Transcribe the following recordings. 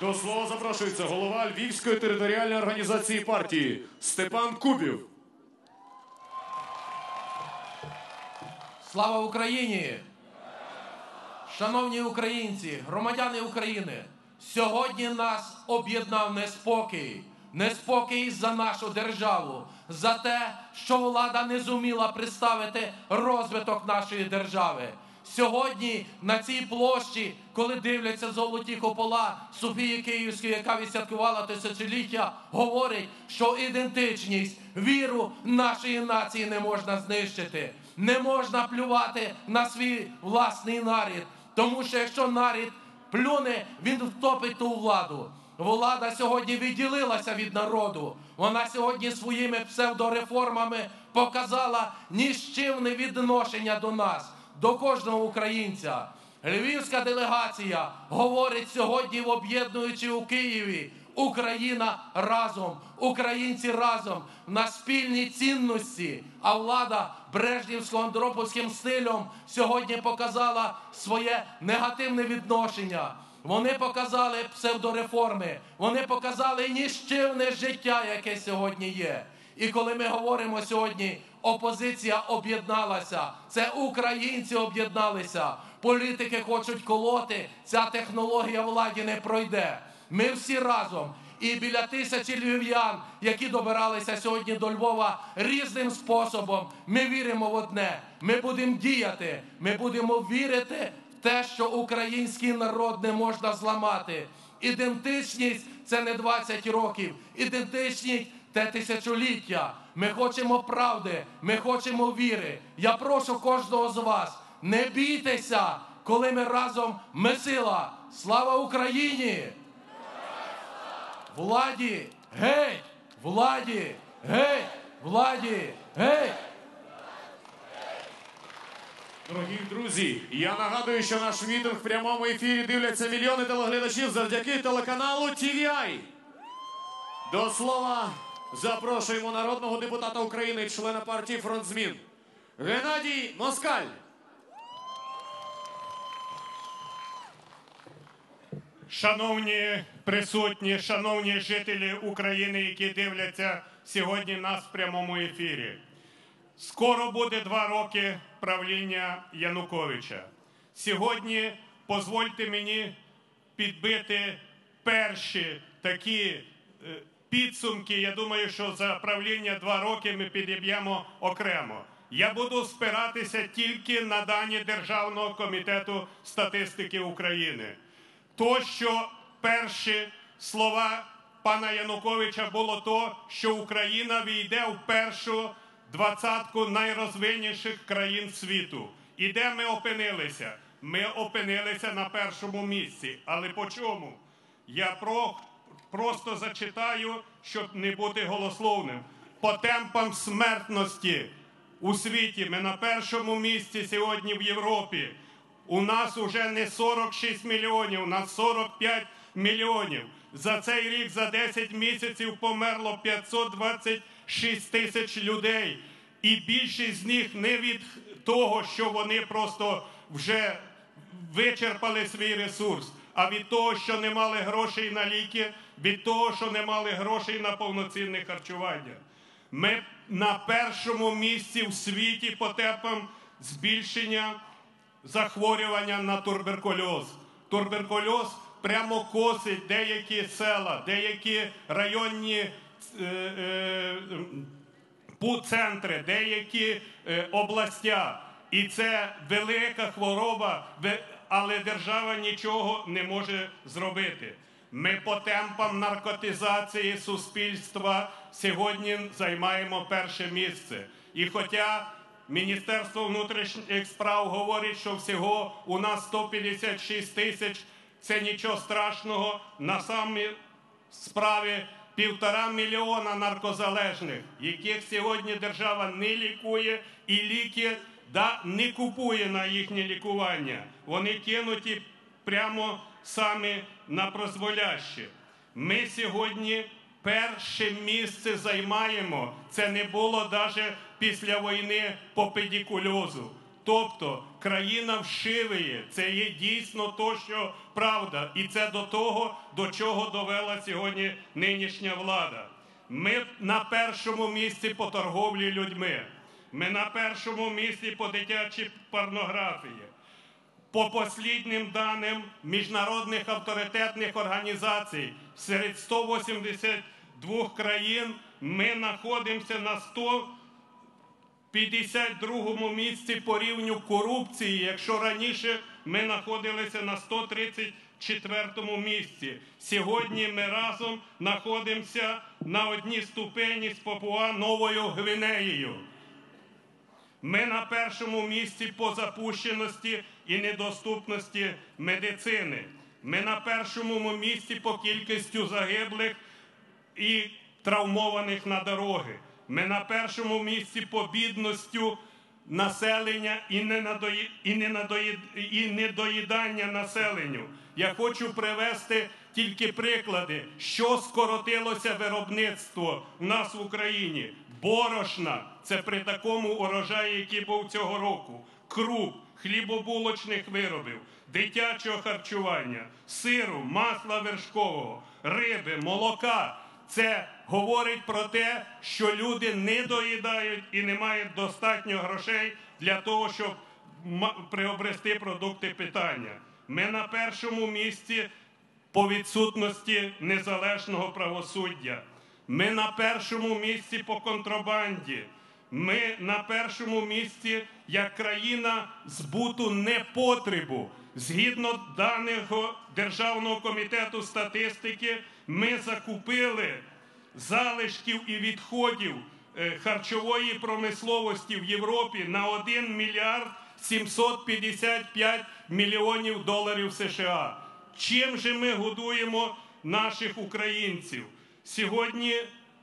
До слова запрошується голова Львівської територіальної організації партії Степан Кубів. Слава Україні! Шановні українці, громадяни України, сьогодні нас об'єднав неспокій. Неспокій за нашу державу, за те, що влада не зуміла представити розвиток нашої держави. Сьогодні на цій площі, коли дивляться золоті купола Софії Київської, яка відсвяткувала тисячоліття, говорить, що ідентичність, віру нашої нації не можна знищити. Не можна плювати на свій власний нарід, тому що якщо нарід плюне, він втопить ту владу. Влада сьогодні відділилася від народу. Вона сьогодні своїми псевдореформами показала ніщівне відношення до нас, до кожного українця. Львівська делегація говорить сьогодні, об'єднуючи у Києві Україна разом, українці разом на спільні цінності. А влада брежнівсько-андроповським стилем сьогодні показала своє негативне відношення. Вони показали псевдореформи, вони показали ніщівне життя, яке сьогодні є. І коли ми говоримо сьогодні, опозиція об'єдналася, це українці об'єдналися. Політики хочуть колоти. Ця технологія владі не пройде. Ми всі разом. І біля тисячі львів'ян, які добиралися сьогодні до Львова різним способом. Ми віримо в одне. Ми будемо діяти. Ми будемо вірити в те, що український народ не можна зламати. Ідентичність це не 20 років. Ідентичність те тисячоліття. Ми хочемо правди, ми хочемо віри. Я прошу кожного з вас, не бійтеся, коли ми разом ми сила. Слава Україні! Владі, геть! Владі, геть! Владі, геть! Дорогі друзі, я нагадую, що наш мітинг в прямому ефірі дивляться мільйони телеглядачів завдяки телеканалу TVI. До слова запрошуємо народного депутата України, члена партії Фронт Змін Геннадій Москаль. Шановні присутні, шановні жителі України, які дивляться сьогодні нас в прямому ефірі. Скоро буде два роки правління Януковича. Сьогодні дозвольте мені підбити перші такі е, підсумки. Я думаю, що за правління два роки ми підіб'ємо окремо. Я буду спиратися тільки на дані Державного комітету статистики України. То, що перші слова пана Януковича було то, що Україна війде в першу двадцятку найрозвинніших країн світу. І де ми опинилися? Ми опинилися на першому місці. Але по чому? Я про, просто зачитаю, щоб не бути голословним. По темпам смертності у світі ми на першому місці сьогодні в Європі. У нас уже не 46 мільйонів, у нас 45 мільйонів. За цей рік, за 10 місяців померло 526 тисяч людей. І більшість з них не від того, що вони просто вже вичерпали свій ресурс, а від того, що не мали грошей на ліки, від того, що не мали грошей на повноцінне харчування. Ми на першому місці в світі по темпам збільшення захворювання на туберкульоз. Туберкульоз прямо косить деякі села, деякі районні е, е, центри, деякі е, областя. І це велика хвороба, але держава нічого не може зробити. Ми по темпам наркотизації суспільства сьогодні займаємо перше місце. І хоча Міністерство внутрішніх справ говорить, що всього у нас 156 тисяч, це нічого страшного. На самій справі півтора мільйона наркозалежних, яких сьогодні держава не лікує і ліки да, не купує на їхнє лікування. Вони кинуті прямо самі на прозволяще. Ми сьогодні перше місце займаємо. Це не було навіть після війни по педикульозу. Тобто країна вшиває. Це є дійсно то, що правда. І це до того, до чого довела сьогодні нинішня влада. Ми на першому місці по торговлі людьми. Ми на першому місці по дитячій порнографії. По посліднім даним міжнародних авторитетних організацій серед 182 країн ми знаходимося на 152 місці по рівню корупції, якщо раніше ми знаходилися на 134 місці. Сьогодні ми разом знаходимося на одній ступені з Папуа Новою Гвінеєю. Ми на першому місці по запущеності і недоступності медицини. Ми на першому місці по кількістю загиблих і травмованих на дороги. Ми на першому місці по бідності населення і, ненадої... і, і недоїдання населенню. Я хочу привести тільки приклади, що скоротилося виробництво в нас в Україні. Борошна це при такому урожаї, який був цього року. Круп, хлібобулочних виробів, дитячого харчування, сиру, масла вершкового, риби, молока. Це говорить про те, що люди не доїдають і не мають достатньо грошей для того, щоб приобрести продукти питання. Ми на першому місці по відсутності незалежного правосуддя. Ми на першому місці по контрабанді. Ми на першому місці як країна збуту непотребу. Згідно даного Державного комітету статистики, ми закупили залишків і відходів харчової промисловості в Європі на 1 мільярд 755 мільйонів доларів США. Чим же ми годуємо наших українців? Сьогодні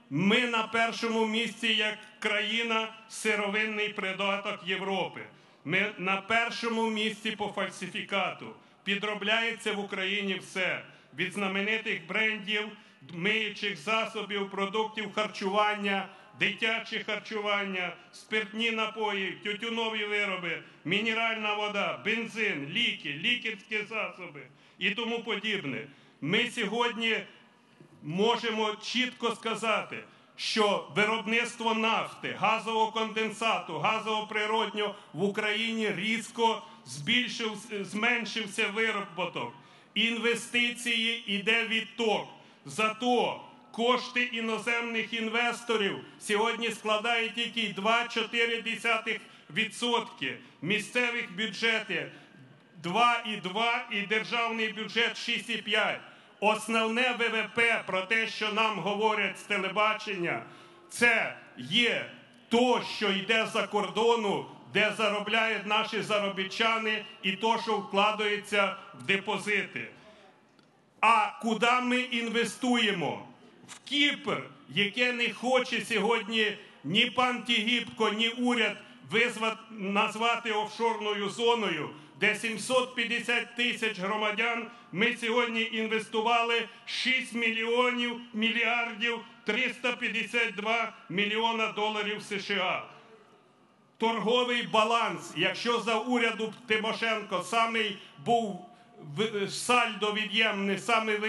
ми на першому місці як країна сировинний придаток Європи. Ми на першому місці по фальсифікату. Підробляється в Україні все від знаменитих брендів, миючих засобів, продуктів харчування, дитяче харчування, спиртні напої, тютюнові вироби, мінеральна вода, бензин, ліки, лікарські засоби і тому подібне. Ми сьогодні можемо чітко сказати, що виробництво нафти, газового конденсату, газового природнього в Україні різко збільшив, зменшився виробіток. Інвестиції йде відток. Зато кошти іноземних інвесторів сьогодні складають тільки 2,4%. Місцевих бюджетів 2,2 і державний бюджет 6,5. Основне ВВП про те, що нам говорять з телебачення, це є то, що йде за кордону, де заробляють наші заробітчани, і то, що вкладається в депозити. А куди ми інвестуємо? В Кіпр, яке не хоче сьогодні ні пан Тігіпко, ні уряд визвати, назвати офшорною зоною де 750 тисяч громадян ми сьогодні інвестували 6 мільйонів мільярдів 352 мільйона доларів США. Торговий баланс, якщо за уряду Тимошенко самий був сальдо від'ємний, саме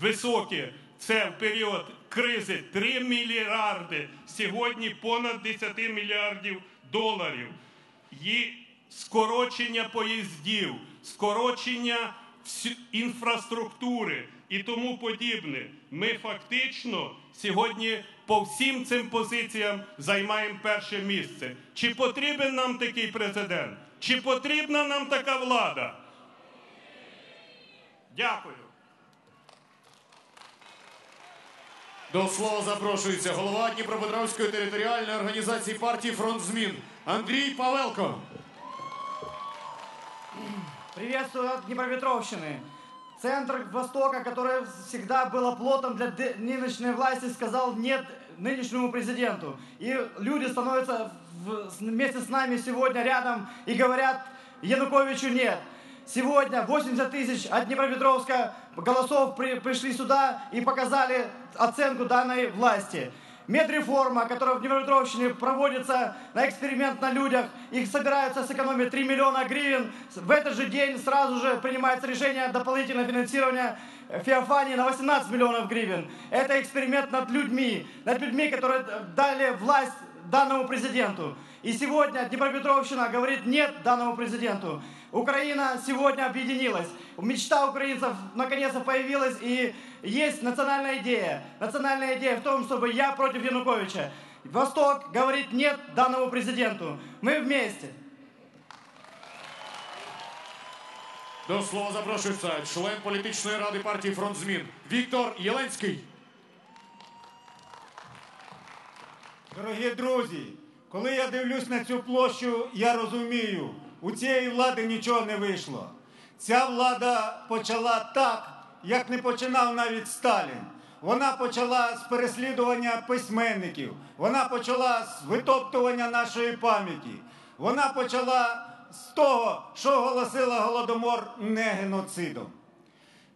високе, це в період кризи 3 мільярди, сьогодні понад 10 мільярдів доларів. Скорочення поїздів, скорочення інфраструктури і тому подібне. Ми фактично сьогодні по всім цим позиціям займаємо перше місце. Чи потрібен нам такий президент? Чи потрібна нам така влада? Дякую. До слова запрошується голова Дніпропетровської територіальної організації партії Фронт змін Андрій Павелко. Приветствую от Днепропетровщины. Центр Востока, который всегда был оплотом для нынешней власти, сказал нет нынешнему президенту. И люди становятся вместе с нами сегодня рядом и говорят Януковичу нет. Сегодня 80 тысяч от Днепропетровска голосов при, пришли сюда и показали оценку данной власти. Медреформа, которая в Днепропетровщине проводится на эксперимент на людях. Их собираются сэкономить 3 миллиона гривен. В этот же день сразу же принимается решение дополнительного финансирования Феофании на 18 миллионов гривен. Это эксперимент над людьми, над людьми, которые дали власть данному президенту. И сегодня Днепропетровщина говорит нет данному президенту. Украина сегодня объединилась. Мечта украинцев наконец-то появилась и есть национальная идея. Национальная идея в том, чтобы я против Януковича. Восток говорит нет данному президенту. Мы вместе. До слова запрошується член політичної ради партії Фронт змін Віктор Єленський. Дорогі друзі, коли я дивлюсь на цю площу, я розумію, у цієї влади нічого не вийшло. Ця влада почала так, як не починав навіть Сталін. Вона почала з переслідування письменників, вона почала з витоптування нашої пам'яті, вона почала з того, що оголосила Голодомор не геноцидом.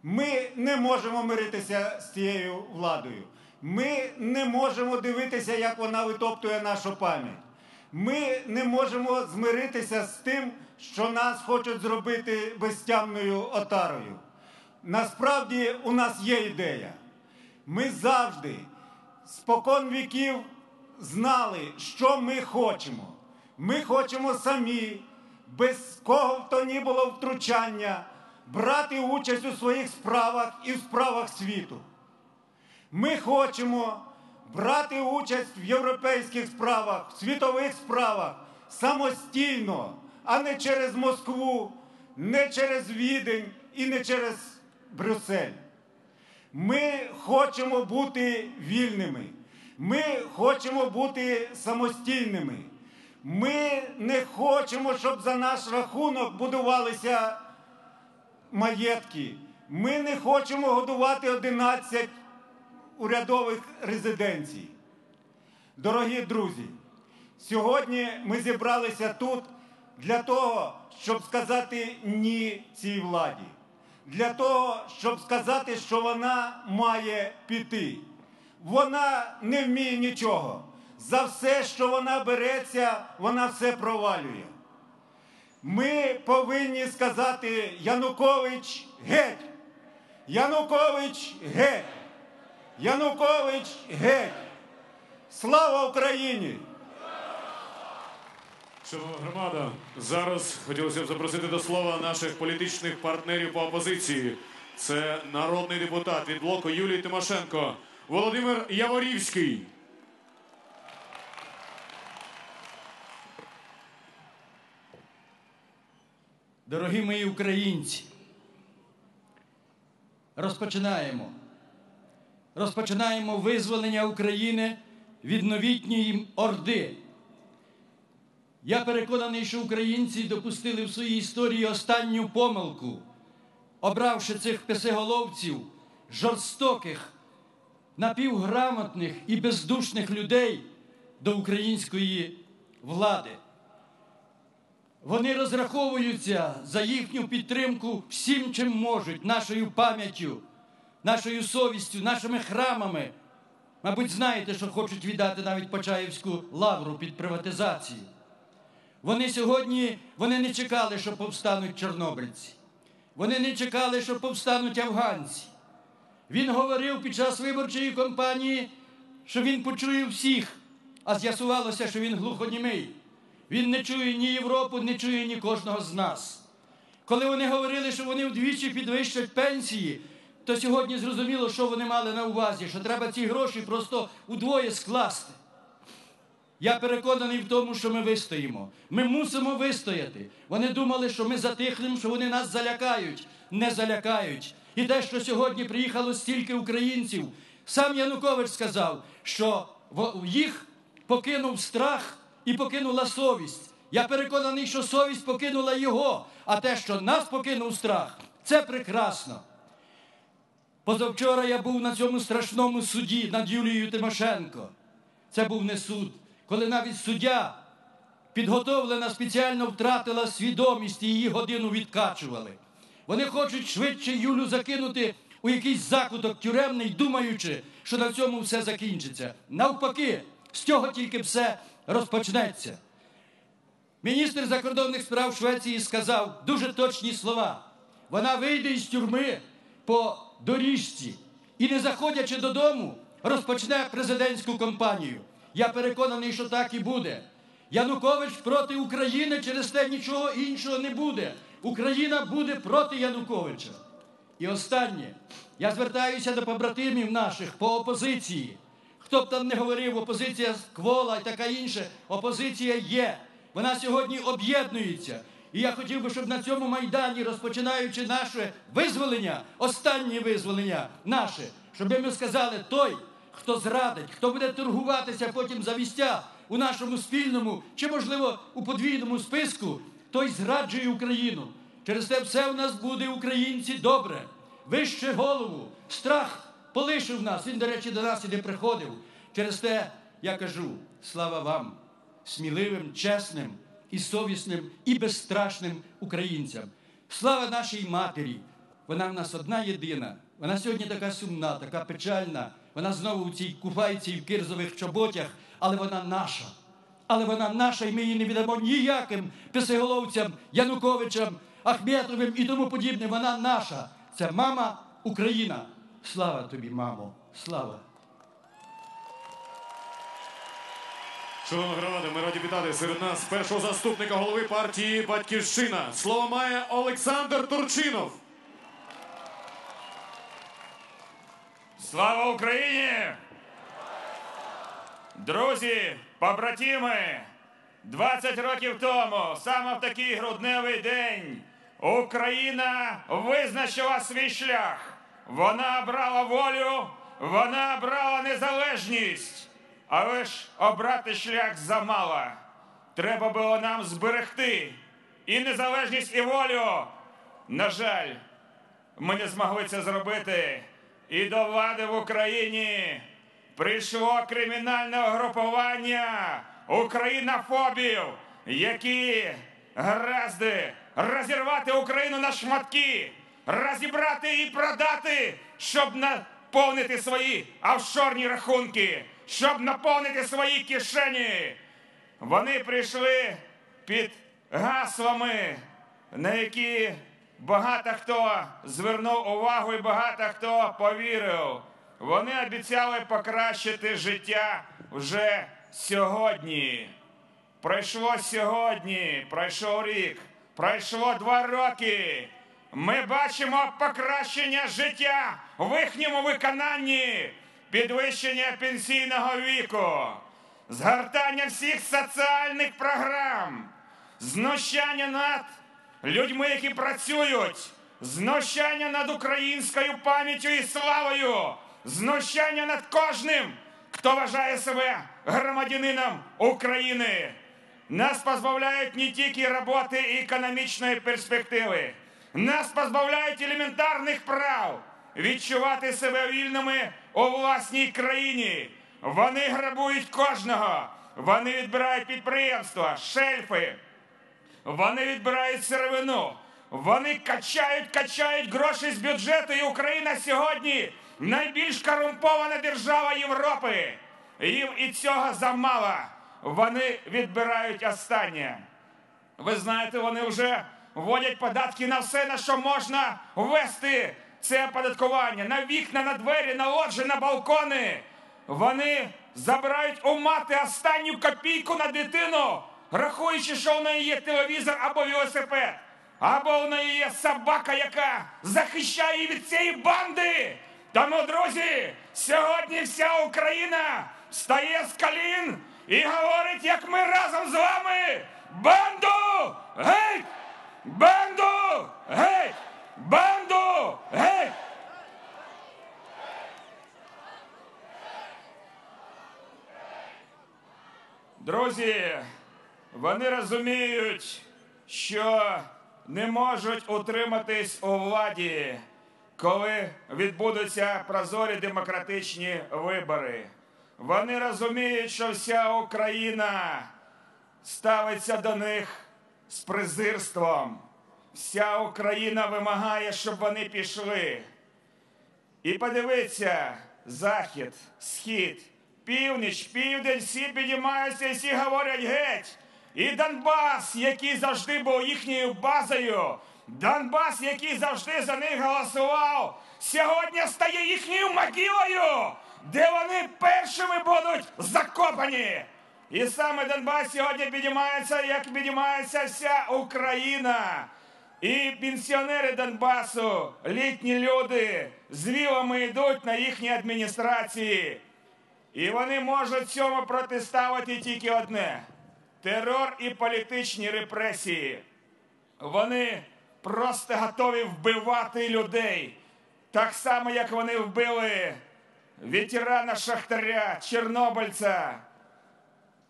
Ми не можемо миритися з цією владою. Ми не можемо дивитися, як вона витоптує нашу пам'ять. Ми не можемо змиритися з тим, що нас хочуть зробити безтямною отарою. Насправді у нас є ідея. Ми завжди, спокон віків, знали, що ми хочемо. Ми хочемо самі, без кого б то ні було втручання, брати участь у своїх справах і в справах світу. Ми хочемо брати участь в європейських справах, в світових справах самостійно, а не через Москву, не через Відень і не через Брюссель. Ми хочемо бути вільними. Ми хочемо бути самостійними. Ми не хочемо, щоб за наш рахунок будувалися маєтки. Ми не хочемо годувати 11 урядових резиденцій. Дорогі друзі, сьогодні ми зібралися тут для того, щоб сказати ні цій владі, для того, щоб сказати, що вона має піти. Вона не вміє нічого. За все, що вона береться, вона все провалює. Ми повинні сказати Янукович геть! Янукович геть! Янукович геть! Слава Україні! Шановна громада, зараз хотілося б запросити до слова наших політичних партнерів по опозиції. Це народний депутат від блоку Юлії Тимошенко Володимир Яворівський. Дорогі мої українці, розпочинаємо. Розпочинаємо визволення України від новітньої орди. Я переконаний, що українці допустили в своїй історії останню помилку, обравши цих писиголовців, жорстоких, напівграмотних і бездушних людей до української влади. Вони розраховуються за їхню підтримку всім, чим можуть, нашою пам'яттю, нашою совістю, нашими храмами. Мабуть, знаєте, що хочуть віддати навіть Почаївську лавру під приватизацію. Вони сьогодні вони не чекали, що повстануть чорнобильці. Вони не чекали, що повстануть афганці. Він говорив під час виборчої кампанії, що він почує всіх, а з'ясувалося, що він глухонімий. Він не чує ні Європу, не чує ні кожного з нас. Коли вони говорили, що вони вдвічі підвищать пенсії, то сьогодні зрозуміло, що вони мали на увазі, що треба ці гроші просто удвоє скласти. Я переконаний в тому, що ми вистоїмо. Ми мусимо вистояти. Вони думали, що ми затихнемо, що вони нас залякають. Не залякають. І те, що сьогодні приїхало стільки українців, сам Янукович сказав, що їх покинув страх і покинула совість. Я переконаний, що совість покинула його, а те, що нас покинув страх, це прекрасно. Позавчора я був на цьому страшному суді над Юлією Тимошенко. Це був не суд, коли навіть суддя підготовлена спеціально втратила свідомість і її годину відкачували. Вони хочуть швидше Юлю закинути у якийсь закуток тюремний, думаючи, що на цьому все закінчиться. Навпаки, з цього тільки все розпочнеться. Міністр закордонних справ Швеції сказав дуже точні слова. Вона вийде із тюрми по доріжці і, не заходячи додому, розпочне президентську кампанію. Я переконаний, що так і буде. Янукович проти України через те нічого іншого не буде. Україна буде проти Януковича. І останнє, я звертаюся до побратимів наших по опозиції. Хто б там не говорив, опозиція квола і така інша, опозиція є. Вона сьогодні об'єднується. І я хотів би, щоб на цьому майдані, розпочинаючи наше визволення, останнє визволення наше, щоб ми сказали, той, хто зрадить, хто буде торгуватися потім за місця у нашому спільному чи, можливо, у подвійному списку, той зраджує Україну. Через те все в нас буде, українці, добре. Вище голову, страх полишив нас. Він, до речі, до нас і не приходив. Через те я кажу: слава вам, сміливим, чесним і совісним, і безстрашним українцям. Слава нашій матері! Вона в нас одна єдина. Вона сьогодні така сумна, така печальна. Вона знову у цій купайці і в кирзових чоботях, але вона наша. Але вона наша, і ми її не віддамо ніяким писиголовцям, Януковичам, Ахметовим і тому подібне. Вона наша. Це мама Україна. Слава тобі, мамо! Слава! Шановна громада, ми раді вітати серед нас першого заступника голови партії Батьківщина. Слово має Олександр Турчинов. Слава Україні! Друзі, побратими! 20 років тому, саме в такий грудневий день, Україна визначила свій шлях. Вона обрала волю, вона обрала незалежність. Але ж обрати шлях замало. Треба було нам зберегти і незалежність, і волю. На жаль, ми не змогли це зробити. І до влади в Україні прийшло кримінальне угрупування українофобів, які гразди розірвати Україну на шматки, розібрати і продати, щоб наповнити свої офшорні рахунки, щоб наповнити свої кишені. Вони прийшли під гаслами, на які багато хто звернув увагу і багато хто повірив. Вони обіцяли покращити життя вже сьогодні. Пройшло сьогодні, пройшов рік, пройшло два роки. Ми бачимо покращення життя в їхньому виконанні, підвищення пенсійного віку, згортання всіх соціальних програм, знущання над людьми, які працюють, знущання над українською пам'яттю і славою, знущання над кожним, хто вважає себе громадянином України. Нас позбавляють не тільки роботи і економічної перспективи, нас позбавляють елементарних прав. Відчувати себе вільними у власній країні. Вони грабують кожного, вони відбирають підприємства, шельфи. Вони відбирають сировину. Вони качають, качають гроші з бюджету. І Україна сьогодні найбільш корумпована держава Європи. Їм і цього замало. Вони відбирають останнє. Ви знаєте, вони вже вводять податки на все, на що можна ввести це оподаткування. На вікна, на двері, на лоджі, на балкони. Вони забирають у мати останню копійку на дитину рахуючи, що у неї є телевізор або велосипед, або у неї є собака, яка захищає її від цієї банди. Тому, друзі, сьогодні вся Україна стає з колін і говорить, як ми разом з вами банду геть! Банду геть! Банду геть! Друзі, вони розуміють, що не можуть утриматись у владі, коли відбудуться прозорі демократичні вибори. Вони розуміють, що вся Україна ставиться до них з презирством. Вся Україна вимагає, щоб вони пішли. І подивіться, захід, схід, північ, південь, всі підіймаються і всі говорять геть. І Донбас, який завжди був їхньою базою, Донбас, який завжди за них голосував, сьогодні стає їхньою могилою, де вони першими будуть закопані. І саме Донбас сьогодні підіймається, як підіймається вся Україна. І пенсіонери Донбасу, літні люди з вілами йдуть на їхні адміністрації. І вони можуть цьому протиставити тільки одне: терор і політичні репресії. Вони просто готові вбивати людей, так само, як вони вбили ветерана Шахтаря, Чорнобильця,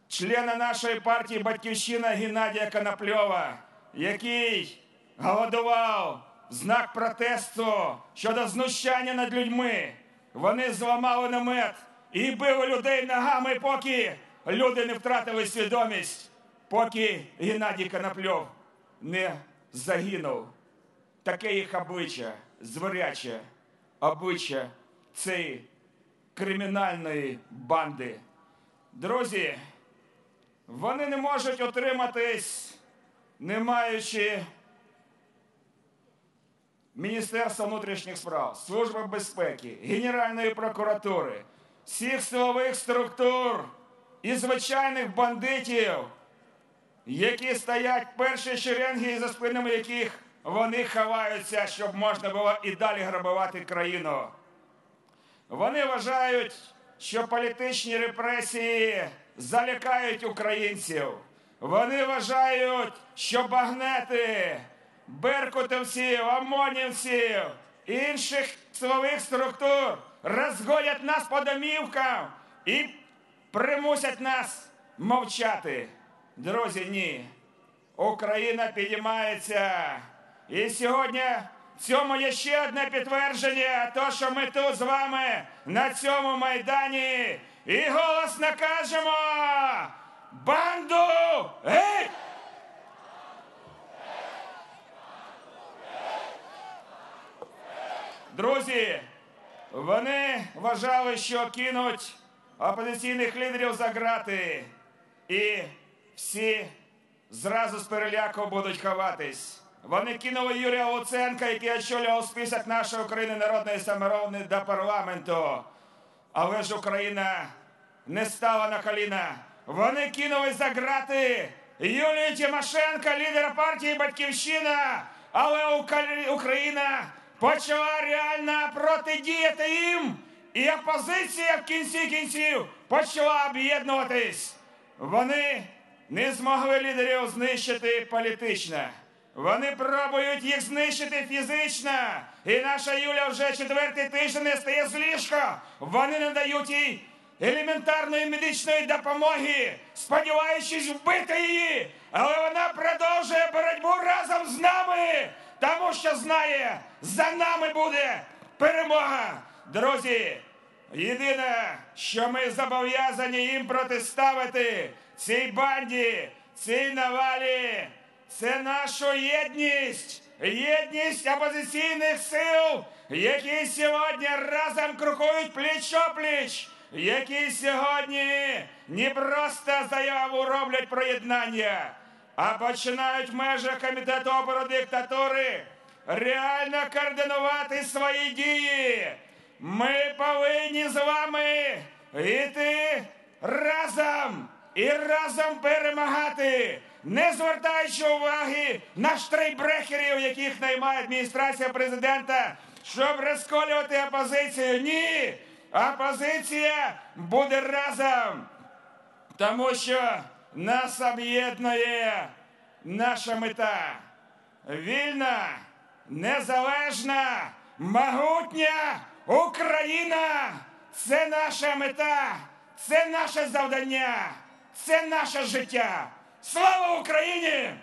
члена нашої партії Батьківщина Геннадія Конопльова, який голодував в знак протесту щодо знущання над людьми. Вони зламали намет і били людей ногами, поки люди не втратили свідомість, поки Геннадій Конопльов не загинув. Таке їх обличчя, зворяче обличчя цієї кримінальної банди. Друзі, вони не можуть отриматись, не маючи Міністерства внутрішніх справ, Служби безпеки, Генеральної прокуратури, всіх силових структур і звичайних бандитів, які стоять перші шеренги, і за спинами яких вони ховаються, щоб можна було і далі грабувати країну. Вони вважають, що політичні репресії залякають українців. Вони вважають, що багнети, беркутовців, ОМОНівців, інших силових структур розгонять нас по домівкам і примусять нас мовчати. Друзі, ні. Україна підіймається. І сьогодні в цьому є ще одне підтвердження, то, що ми тут з вами на цьому майдані і голосно кажемо банду геть! Друзі, вони вважали, що кинуть опозиційних лідерів за грати, і всі зразу з переляку будуть ховатись. Вони кинули Юрія Луценка, який очолював список нашої України народної саморобни до парламенту. Але ж Україна не стала на коліна. Вони кинули за грати Юлію Тимошенко, лідера партії Батьківщина. Але Україна почала реально протидіяти їм. І опозиція в кінці кінців почала об'єднуватись. Вони не змогли лідерів знищити політично. Вони пробують їх знищити фізично. І наша Юля вже четвертий тиждень не стає з ліжка. Вони не дають їй елементарної медичної допомоги, сподіваючись вбити її. Але вона продовжує боротьбу разом з нами, тому що знає, за нами буде перемога. Друзі, єдине, що ми зобов'язані їм протиставити цій банді, цій навалі, це нашу єдність, єдність опозиційних сил, які сьогодні разом крокують пліч-опліч, які сьогодні не просто заяву роблять про єднання, а починають в межах комітету опору диктатури реально координувати свої дії. Ми повинні з вами йти разом і разом перемагати, не звертаючи уваги на штрейбрехерів, яких наймає адміністрація президента, щоб розколювати опозицію. Ні! Опозиція буде разом, тому що нас об'єднує наша мета. Вільна, незалежна, могутня Україна це наша мета, це наше завдання, це наше життя. Слава Україні!